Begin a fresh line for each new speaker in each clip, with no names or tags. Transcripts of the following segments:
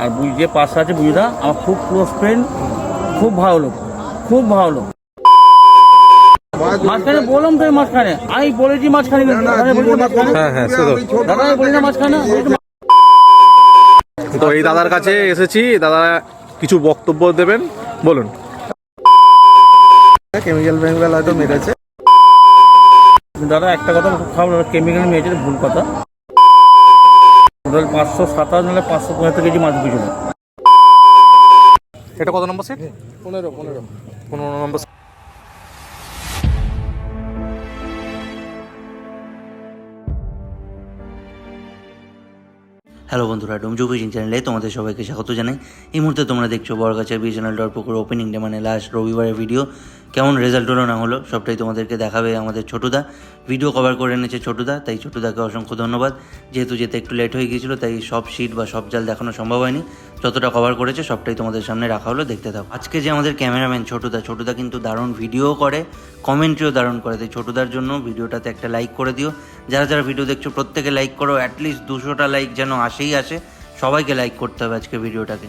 আর বুঝ যে পাশে আছে বুঝদা আমার খুব ক্লোজ ফ্রেন্ড খুব ভালো লোক খুব ভালো লোক। মাঝখানে বললাম তো মাঝখানে আমি বলেছি মাঝখানে দাদা বলেছি মাঝখানে।
হ্যাঁ হ্যাঁ তো
আমি বলি না মাঝখানে
তো এই দাদার কাছে এসেছি দাদা কিছু বক্তব্য দেবেন বলুন।
কেমিক্যাল ফেমিক্যাল হয়তো মেরেছে।
দাদা একটা কথা খুব খারাপ কেমিক্যাল মেয়েছে ভুল কথা। টোটাল পাঁচশো সাতাশ নাহলে পাঁচশো পঁচাত্তর কেজি মাছ বুঝলো
এটা কত নম্বর সিট
পনেরো পনেরো।
পনেরো নম্বর
হ্যালো বন্ধুরা ডোমজু ফিশিং চ্যানেলে তোমাদের সবাইকে স্বাগত জানাই। এই মুহূর্তে তোমরা দেখছ বড়গাছের বিজনাল ডর পুকুর ওপেনিং ডে মানে লাস্ট রবিবারের ভিডিও কেমন রেজাল্ট হলো না হলো, সবটাই তোমাদেরকে দেখাবে আমাদের ছোটুদা। ভিডিও কভার করে এনেছে ছোটুদা, তাই ছোটুদাকে অসংখ্য ধন্যবাদ। যেহেতু যেতে একটু লেট হয়ে গিয়েছিল, তাই সব শিট বা সব জাল দেখানো সম্ভব হয়নি। যতটা কভার করেছে, সবটাই তোমাদের সামনে রাখা হলো, দেখতে থাকো। আজকে যে আমাদের ক্যামেরাম্যান ছোটুদা ছোটুদা কিন্তু দারুণ ভিডিও করে কমেন্ট্রিও দারুণ করে। তাই ছোটুদার জন্য ভিডিওটাতে একটা লাইক করে দিও। যারা যারা ভিডিও দেখছ, প্রত্যেকে লাইক করো অ্যাটলিস্ট দুশোটা লাইক যেন আসেই আসে। সবাইকে লাইক করতে হবে আজকে ভিডিওটাকে।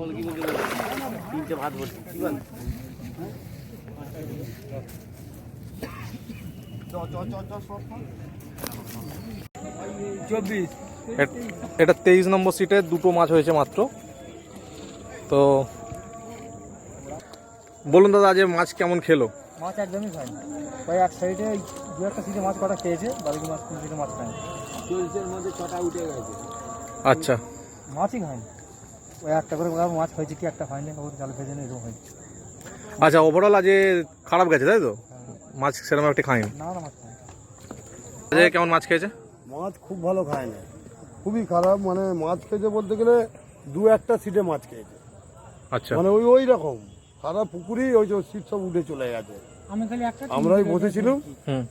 হুম আসতে
এট- এটা তেইশ নম্বর সিটে দুটো মাছ হয়েছে মাত্র। তো বলুন দাদা যে মাছ কেমন খেলো?
মাছ একদমই খায়নি। ওই এক সাইডে দু একটা সিটে মাছ কটা খেয়েছে বাকি মাছ তিন সিটে মাছ খায়নি।
আচ্ছা।
মাছই খায়নি। ওই একটা করে মাছ হয়েছে কি একটা হয়নি ওর জাল ভেজে নিয়ে এরকম হয়েছে।
আচ্ছা ওভারঅল আজ খারাপ গেছে তাই তো? মাছ সেরকম একটি খাইনি।
না না মাছ খায়নি
আজকে কেমন মাছ খেয়েছে?
মাছ খুব ভালো খায় না খুবই খারাপ মানে মাছ খেয়েছে বলতে গেলে দু একটা সিটে মাছ খেয়েছে।
আচ্ছা।
মানে ওই ওই রকম। সারা পুকুরেই ওই যে সিট সব উঠে চলে গেছে।
আমি খালি একটা
আমরাই বসেছিলাম।
হুম।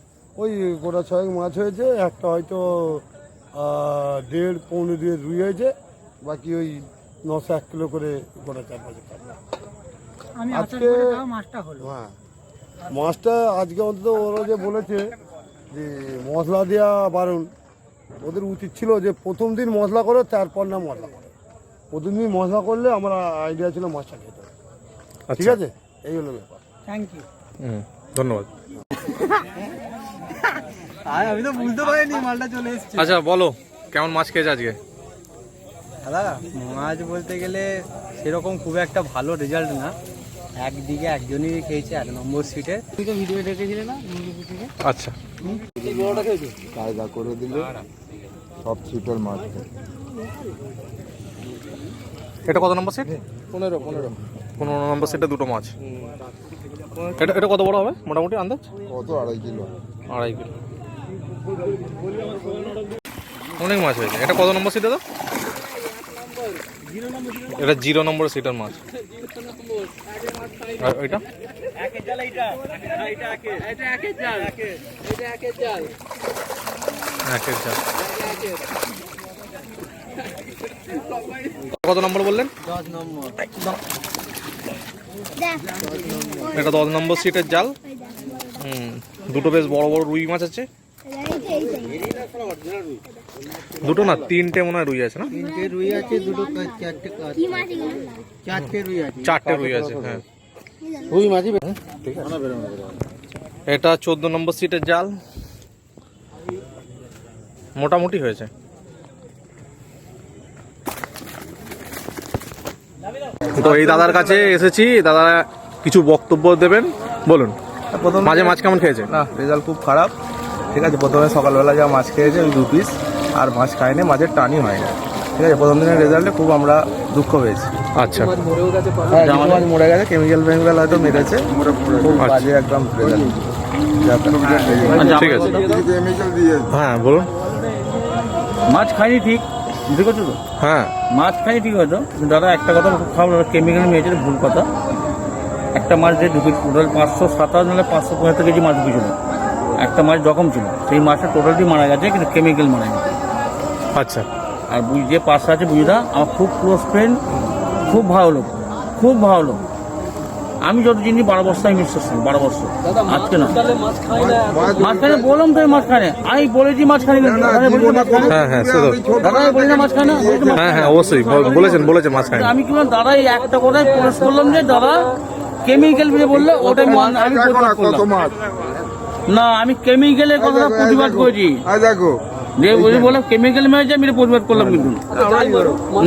ওই গোটা ছয়েক মাছ হয়েছে একটা হয়তো দেড় পৌনে দিয়ে রুই হয়েছে বাকি ওই নশো এক কিলো করে গোটা চার পাঁচে আজকে হ্যাঁ। মাছটা আজকে অন্তত ওরা যে বলেছে যে মশলা দেওয়া বারণ ওদের উচিত ছিল যে প্রথম দিন মশলা করে তারপর না মশলা করে। প্রথম দিন মশলা করলে আমার আইডিয়া ছিল মাছটা খেতে। ঠিক
আচ্ছা।
আছে? এই হলো ব্যাপার।
থ্যাংক ইউ
হুম ধন্যবাদ।
আমি তো বুঝতে পারিনি মালটা চলে এসেছে।
আচ্ছা বলো কেমন মাছ খেয়েছে আজকে?
দাদা মাছ বলতে গেলে সেরকম খুব একটা ভালো রেজাল্ট না। একদিকে একজনই খেয়েছে এক নম্বর সিটে তুই তো ভিডিও দেখেছিলে না?
আচ্ছা।
কায়দা করে দিলে। সব ছিপের মাছ।
এটা কত নম্বর সিট
পনেরো পনেরো।
পনেরো নম্বর সিটে দুটো মাছ। এটা এটা কত বড় হবে? মোটামুটি আন্দাজ?
কত? আড়াই কিলো।
আড়াই কিলো। অনেক মাছ হয়েছে। এটা কত নম্বর সিটে তো এটা জিরো নম্বর সেটার মাছ। এটা কত নম্বর বললেন? এটা দশ নম্বর সিটের জাল। হম, দুটো বেশ বড় বড় রুই মাছ আছে। দুটো না তিনটে মনে হয় রুই আছে না?
তিনটে রুই আছে দুটো চারটে কি
মাছ এগুলো?
চারটে রুই আছে।
চারটে রুই আছে হ্যাঁ।
রুই
এটা চোদ্দ নম্বর সিটের জাল। মোটামুটি হয়েছে। তো এই দাদার কাছে এসেছি দাদা কিছু বক্তব্য দেবেন বলুন।
প্রথম
মাঝে মাছ কেমন খেয়েছে?
না রেজাল্ট খুব খারাপ। ঠিক আছে প্রথমে সকালবেলা যা মাছ খেয়েছে ওই দু পিস আর মাছ খায়নি মাছের টানই হয় না ঠিক আছে প্রথম দিনের রেজাল্টে খুব আমরা দুঃখ পেয়েছি।
আচ্ছা।
হ্যাঁ মাছ মরে গেছে কেমিক্যাল ফেমিক্যাল হয়তো মেরেছে। খুব বাজে একদম রেজাল্ট
ঠিক আছে। হ্যাঁ বলুন।
মাছ খাইনি ঠিক। বুঝতে পারছ তো?
হ্যাঁ।
মাছ খাইনি ঠিক হয়তো। দাদা একটা কথা খুব খারাপ কেমিক্যাল মেয়েছে ভুল কথা। একটা মাছ যে ঢুকে টোটাল পাঁচশো সাতাশ নাহলে পাঁচশো পঁচাত্তর কেজি মাছ ঢুকেছিল একটা মাছ জখম ছিল। সেই মাছটা টোটালটি মারা গেছে কিন্তু কেমিক্যাল মারা গেছে।
আচ্ছা।
আর বুঝ যে পাশে আছে বুঝিদা আমার খুব ক্লোজ ফ্রেন্ড খুব ভালো লোক খুব ভালো লোক। আমি যত জিনিস বারো বছর আমি বিশ্বাস করি বারো বছর। আজকে না। মাছ খানে বললাম তো এই মাছ খানে আমি বলেছি মাছ খানে দাদা
হ্যাঁ হ্যাঁ
বলি না মাছ খানে বলেছি মাছ
হ্যাঁ হ্যাঁ অবশ্যই। বলেছেন বলেছেন মাছ খায়নি
আমি কি বললাম দাদা এই একটা কথাই প্রকাশ করলাম যে দাদা কেমিক্যাল বললে ওটাই মান- আমি
না
আমি কেমিক্যালের কথাটা প্রতিবাদ করেছি।
দেখো।
যে কেমিক্যাল মেরেছে আমি প্রতিবাদ করলাম কিন্তু।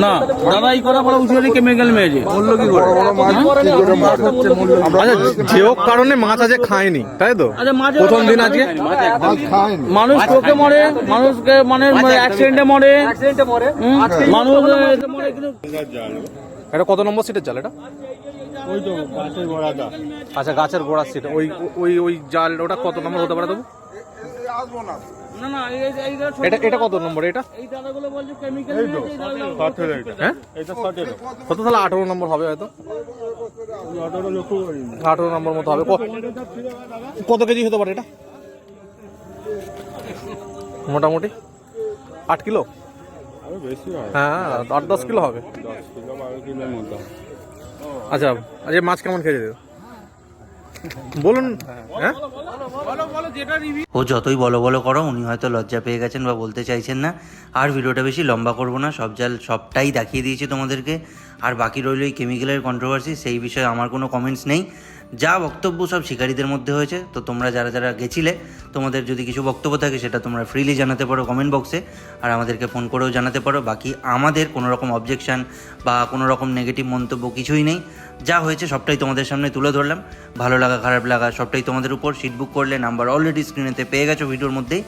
না দাদা এই কথা বলা কেমিক্যাল মেরেছে। বলল কি করে?
বড় বড় মাছ হচ্ছে
আচ্ছা যে হোক কারণে মাছ আজকে খায়নি তাই তো?
আচ্ছা
প্রথম দিন আজকে?
মাছ
মানুষ চোখে মরে মানুষকে মানে অ্যাক্সিডেন্টে মরে। মানুষ মরে।
এটা কত নম্বর সিটের জাল এটা? আচ্ছা গাছের গোড়ার সিট ওই ওই ওই জাল ওটা কত নম্বর হতে পারে তবু?
না
এটা এটা কত নম্বর এটা?
এই দাদাগুলো বলছে কেমিক্যাল মেরেছে এই
হ্যাঁ? কত তাহলে আঠারো নম্বর হবে হয়তো? আঠারো নম্বর মতো হবে। কত কেজি হতে পারে এটা? মোটামুটি? আট কিলো? হ্যাঁ। আট দশ কিলো হবে। আচ্ছা আজকে মাছ কেমন খেয়েছে? বলুন হ্যাঁ?
ও যতই বলো বলো করো, উনি হয়তো লজ্জা পেয়ে গেছেন বা বলতে চাইছেন না। আর ভিডিওটা বেশি লম্বা করব না, সব জাল সবটাই দেখিয়ে দিয়েছি তোমাদেরকে। আর বাকি রইল এই কেমিক্যালের কন্ট্রোভার্সি সেই বিষয়ে আমার কোনো কমেন্টস নেই। যা বক্তব্য সব শিকারীদের মধ্যে হয়েছে, তো তোমরা যারা যারা গেছিলে, তোমাদের যদি কিছু বক্তব্য থাকে সেটা তোমরা ফ্রিলি জানাতে পারো কমেন্ট বক্সে আর আমাদেরকে ফোন করেও জানাতে পারো। বাকি আমাদের কোনো রকম অবজেকশান বা কোনো রকম নেগেটিভ মন্তব্য কিছুই নেই। যা হয়েছে সবটাই তোমাদের সামনে তুলে ধরলাম। ভালো লাগা, খারাপ লাগা সবটাই তোমাদের উপর। সিট বুক করলে নাম্বার অলরেডি স্ক্রিনেতে পেয়ে গেছো ভিডিওর মধ্যেই।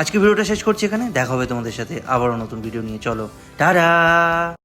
আজকে ভিডিওটা শেষ করছি এখানে। দেখা হবে তোমাদের সাথে আবারও নতুন ভিডিও নিয়ে। চলো, টাটা!